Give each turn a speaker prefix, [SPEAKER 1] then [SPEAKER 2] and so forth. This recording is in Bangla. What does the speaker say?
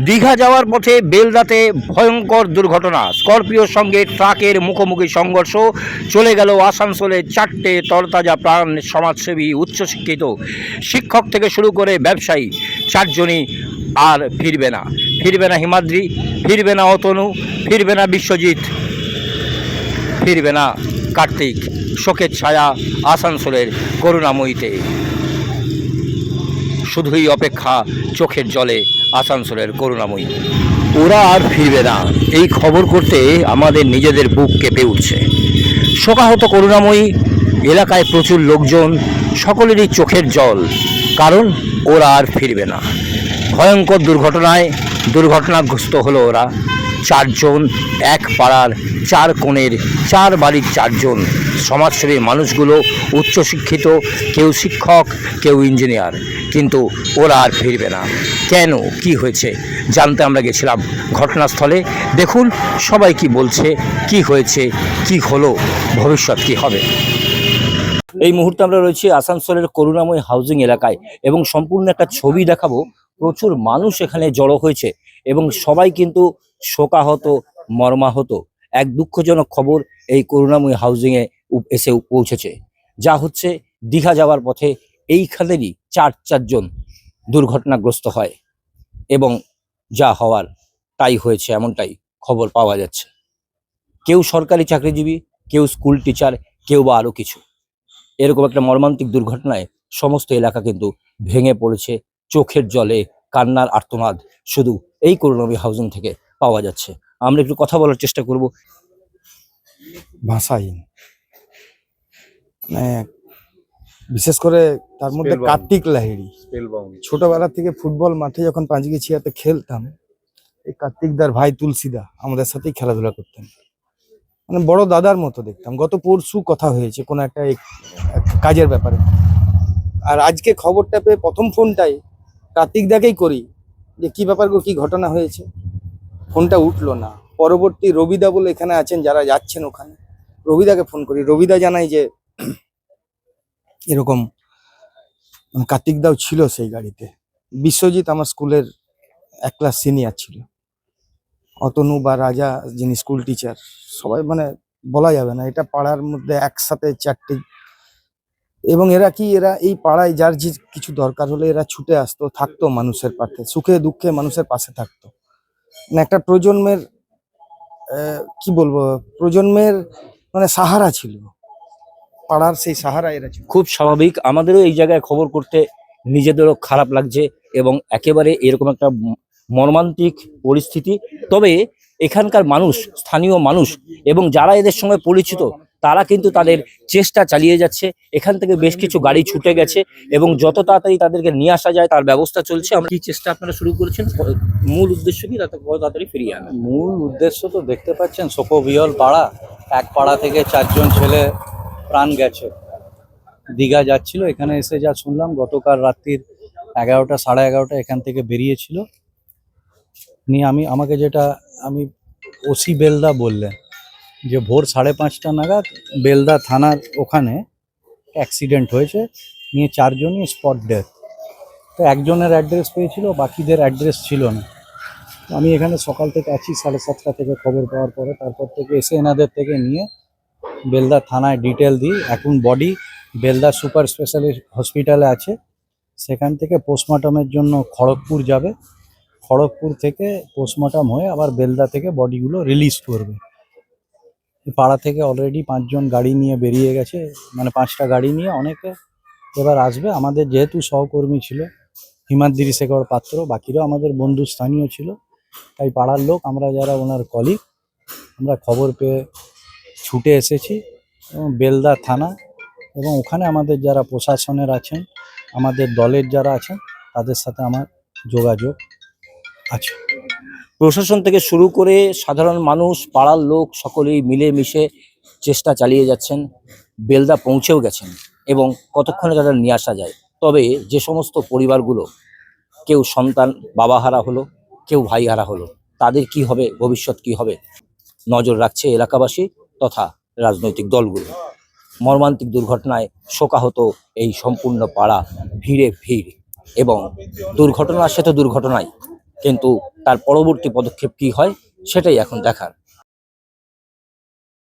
[SPEAKER 1] দীঘা যাওয়ার পথে বেলদাতে ভয়ঙ্কর দুর্ঘটনা। স্করপিওর সঙ্গে ট্রাকের মুখোমুখি সংঘর্ষ। চলে গেল আসানসোলে চারটে তরতাজা প্রাণ সমাজসেবী, উচ্চশিক্ষিত শিক্ষক থেকে শুরু করে ব্যবসায়ী। চারজনই আর ফিরবে না। ফিরবে না হিমাদ্রি, ফিরবে না অতনু, ফিরবে না বিশ্বজিৎ, ফিরবে না কার্তিক। শোকের ছায়া আসানসোলের করুণাময়ীতে। শুধুই অপেক্ষা চোখের জলে আসানসোলের করুণাময়ী। ওরা আর ফিরবে না। এই খবর করতে আমাদের নিজেদের বুক কেঁপে উঠছে। শোকাহত করুণাময়ী, এলাকায় প্রচুর লোকজন, সকলেরই চোখের জল। কারণ ওরা আর ফিরবে না। ভয়ঙ্কর দুর্ঘটনায় দুর্ঘটনাগ্রস্ত হলো ওরা। চারজন, এক পাড়ার চার কোণের চার বাড়ির চারজন। সমাজসেবী মানুষগুলো, উচ্চশিক্ষিত, কেউ শিক্ষক, কেউ ইঞ্জিনিয়ার। কিন্তু ওরা আর ফিরবে না। কেন? কি হয়েছে? জানতে আমরা গেছিলাম ঘটনাস্থলে। দেখুন সবাই কি বলছে, কি হয়েছে, কি হলো, ভবিষ্যৎ কি হবে। এই মুহূর্তে আমরা রয়েছি আসানসোলের করুণাময় হাউজিং এলাকায় এবং সম্পূর্ণ একটা ছবি দেখাবো। প্রচুর মানুষ এখানে জড়ো হয়েছে এবং সবাই কিন্তু শোকাহত, মর্মাহত। এক দুঃখজনক খবর এই করুণাময়ী হাউজিংয়ে এসে পৌঁছেছে। যা হচ্ছে দীঘা যাওয়ার পথে এইখানেরই চার চারজন দুর্ঘটনাগ্রস্ত হয় এবং যা হওয়ার তাই হয়েছে এমনটাই খবর পাওয়া যাচ্ছে। কেউ সরকারি চাকরিজীবী, কেউ স্কুল টিচার কেউ বা আরও কিছু। এরকম একটা মর্মান্তিক দুর্ঘটনায় সমস্ত এলাকা কিন্তু ভেঙে পড়েছে। চোখের জলে, কান্নার আর্তনাদ। শুধু এই করুণামী হাউজিং থেকে পাওয়া যাচ্ছে। আমরা একটু কথা বলার চেষ্টা করব।
[SPEAKER 2] ভাষাহীন। মানে বিশেষ করে তার মধ্যে কার্তিক লাহিড়ি। ছোটবেলা থেকে ফুটবল মাঠে যখন পাঁচগিছিয়াতে খেলতাম এই কার্তিকদার ভাই তুলসীদা আমাদের সাথেই খেলাধুলা করতেন। মানে বড় দাদার মতো দেখতাম। গত পরশু কথা হয়েছে কোনো একটা একটা কাজের ব্যাপারে। আর আজকে খবরটা পেয়ে প্রথম ফোনটাই কার্তিকদাকেই করি যে কি ব্যাপার গো কি ঘটনা হয়েছে। ফোনটা উঠল না। পরবর্তী রবিদা বলে এখানে আছেন, যারা যাচ্ছেন ওখানে। রবিদাকে ফোন করি। রবিদা জানাই যে এরকম মানে কার্তিক দাও ছিল সেই গাড়িতে। বিশ্বজিৎ আমার স্কুলের এক ক্লাস সিনিয়র ছিল। অতনু বা রাজা যিনি স্কুল টিচার সবাই মানে বলা যাবে না। এটা পাড়ার মধ্যে একসাথে চারটে এবং এরা কি, এরা এই পাড়ায় যার যে কিছু দরকার হলে এরা ছুটে আসতো, থাকতো মানুষের পাশে, সুখে দুঃখে মানুষের পাশে থাকতো। একটা প্রজন্মের কি বলব, প্রজন্মের মানে সাহারা ছিল। পাড়ার সেই সাহারা এরা ছিল।
[SPEAKER 1] খুব স্বাভাবিক। আমাদেরও এই জায়গায় খবর করতে নিজেদেরও খারাপ লাগছে এবং একেবারে এরকম একটা মর্মান্তিক পরিস্থিতি। তবে এখানকার মানুষ, স্থানীয় মানুষ এবং যারা এদের সঙ্গে পরিচিত তারা কিন্তু তাদের চেষ্টা চালিয়ে যাচ্ছে। এখান থেকে বেশ কিছু গাড়ি ছুটে গেছে এবং যত তাড়াতাড়ি তাদেরকে নিয়ে আসা যায়, তার ব্যবস্থা চলছে। আমরা কি চেষ্টা আপনারা শুরু করেছেন? মূল উদ্দেশ্য কি? তাড়াতাড়ি ফিরিয়ে আনা।
[SPEAKER 3] মূল উদ্দেশ্য তো দেখতে পাচ্ছেন সোপোবিহল পাড়া, এক পাড়া থেকে চারজন ছেলে প্রাণ গেছে। দীঘা যাচ্ছিল, এখানে এসে যা শুনলাম, গতকাল রাত্রির এগারোটা, সাড়ে এগারোটা এখান থেকে বেরিয়েছিল। নিয়ে আমি, আমাকে যেটা, আমি ওসি বেলদা বললেন। যে ভোর সাড়ে পাঁচটা নাগাদ বেলদা থানার ওখানে অ্যাক্সিডেন্ট হয়েছে। নিয়ে চারজনই স্পট ডেথ তো একজনের অ্যাড্রেস পেয়েছিল, বাকিদের অ্যাড্রেস ছিল না। আমি এখানে সকাল থেকে আছি, সাড়ে সাতটা থেকে খবর পাওয়ার পরে। তারপর থেকে এসে এনাদের থেকে নিয়ে বেলদা থানায় ডিটেল দিই। এখন বডি বেলদা সুপার স্পেশালিস্ট হসপিটালে আছে। সেখান থেকে পোস্টমর্টমের জন্য খড়গপুর যাবে। খড়গপুর থেকে পোস্টমর্টম হয়ে আবার বেলদা থেকে বডিগুলো রিলিজ করবে। পাড়া থেকে অলরেডি পাঁচজন গাড়ি নিয়ে বেরিয়ে গেছে। মানে পাঁচটা গাড়ি নিয়ে অনেকে এবার আসবে। আমাদের যেহেতু সহকর্মী ছিল, হিমাদ্রি শেখর পাত্র, বাকিরাও আমাদের বন্ধু স্থানীয় ছিল। তাই পাড়ার লোক, আমরা যারা ওনার কলিগ আমরা খবর পেয়ে ছুটে এসেছি এবং বেলদা থানা এবং ওখানে আমাদের যারা প্রশাসনের আছেন, আমাদের দলের যারা আছেন, তাদের সাথে আমার যোগাযোগ আছে।
[SPEAKER 1] প্রশাসন থেকে শুরু করে সাধারণ মানুষ, পাড়ার লোক সকলেই মিলেমিশে চেষ্টা চালিয়ে যাচ্ছেন, বেলদা পৌঁছেও গেছেন এবং কতক্ষণে তাদের নিয়ে আসা যায়। তবে যে সমস্ত পরিবারগুলো, কেউ সন্তান বাবা হারা হলো, কেউ ভাই হারা হলো, তাদের কি হবে, ভবিষ্যৎ কি হবে, নজর রাখছে এলাকাবাসী তথা রাজনৈতিক দলগুলো। মর্মান্তিক দুর্ঘটনায় শোকাহত এই সম্পূর্ণ পাড়া ভিড়ে ভিড় এবং দুর্ঘটনা সে তো দুর্ঘটনাই। কিন্তু তার পরবর্তী পদক্ষেপ কি হয় সেটাই এখন দেখার।